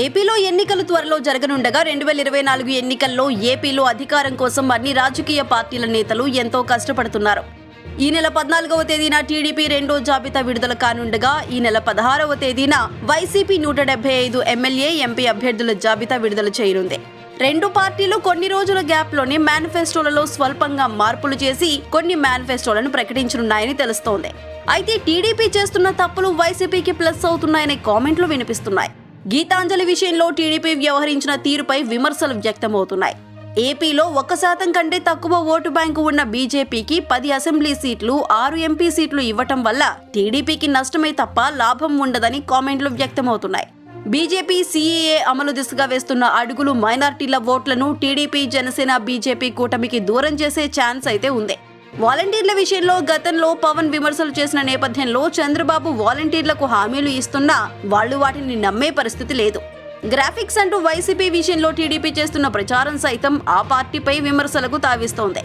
ఏపీలో ఎన్నికలు త్వరలో జరగనుండగా రెండు వేల ఇరవై నాలుగు ఎన్నికల్లో ఏపీలో అధికారం కోసం అన్ని రాజకీయ పార్టీల నేతలు ఎంతో కష్టపడుతున్నారు. ఈ నెల పద్నాలుగవ తేదీన టీడీపీ రెండో జాబితా విడుదల కానుండగా ఈ నెల పదహారవ తేదీన వైసీపీ నూట డెబ్బై ఐదు ఎమ్మెల్యే ఎంపీ అభ్యర్థుల జాబితా విడుదల చేయనుంది. రెండు పార్టీలు కొన్ని రోజుల గ్యాప్లోనే మేనిఫెస్టోలలో స్వల్పంగా మార్పులు చేసి కొన్ని మేనిఫెస్టోలను ప్రకటించనున్నాయని తెలుస్తోంది. అయితే టీడీపీ చేస్తున్న తప్పులు వైసీపీకి ప్లస్ అవుతున్నాయనే కామెంట్లు వినిపిస్తున్నాయి. గీతాంజలి విషయంలో టీడీపీ వ్యవహరించిన తీరుపై విమర్శలు వ్యక్తమవుతున్నాయి. ఏపీలో ఒక్క శాతం కంటే తక్కువ ఓటు బ్యాంకు ఉన్న బీజేపీకి పది అసెంబ్లీ సీట్లు ఆరు ఎంపీ సీట్లు ఇవ్వటం వల్ల టీడీపీకి నష్టమే తప్ప లాభం ఉండదని కామెంట్లు వ్యక్తమవుతున్నాయి. బీజేపీ సీఏఏ అమలు దిశగా వేస్తున్న అడుగులు మైనార్టీల ఓట్లను టీడీపీ జనసేన బీజేపీ కూటమికి దూరం చేసే ఛాన్స్ అయితే ఉంది. వాలంటీర్ల విషయంలో గతంలో పవన్ విమర్శలు చేసిన నేపథ్యంలో చంద్రబాబు వాలంటీర్లకు హామీలు ఇస్తున్నా వాళ్ళు వాటిని నమ్మే పరిస్థితి లేదు. గ్రాఫిక్స్ అంటూ వైసీపీ విషయంలో టీడీపీ చేస్తున్న ప్రచారం సైతం ఆ పార్టీపై విమర్శలకు తావిస్తోంది.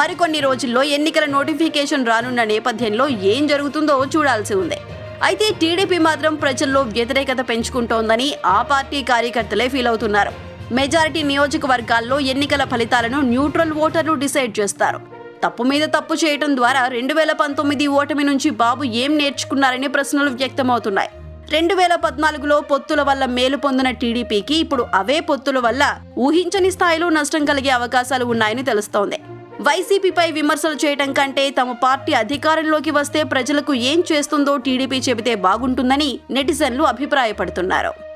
మరికొన్ని రోజుల్లో ఎన్నికల నోటిఫికేషన్ రానున్న నేపథ్యంలో ఏం జరుగుతుందో చూడాల్సి ఉంది. అయితే టీడీపీ మాత్రం ప్రజల్లో వ్యతిరేకత పెంచుకుంటోందని ఆ పార్టీ కార్యకర్తలే ఫీల్ అవుతున్నారు. మెజారిటీ నియోజకవర్గాల్లో ఎన్నికల ఫలితాలను న్యూట్రల్ ఓటర్లు డిసైడ్ చేస్తారు. తప్పు మీద తప్పు చేయటం ద్వారా రెండు వేల పంతొమ్మిది ఓటమి నుంచి బాబు ఏం నేర్చుకున్నారనే ప్రశ్నలు వ్యక్తమవుతున్నాయి. రెండు వేల పద్నాలుగులో పొత్తుల వల్ల మేలు పొందిన టీడీపీకి ఇప్పుడు అవే పొత్తుల వల్ల ఊహించని స్థాయిలో నష్టం కలిగే అవకాశాలు ఉన్నాయని తెలుస్తోంది. వైసీపీపై విమర్శలు చేయటం కంటే తమ పార్టీ అధికారంలోకి వస్తే ప్రజలకు ఏం చేస్తుందో టీడీపీ చెబితే బాగుంటుందని నెటిజన్లు అభిప్రాయపడుతున్నారు.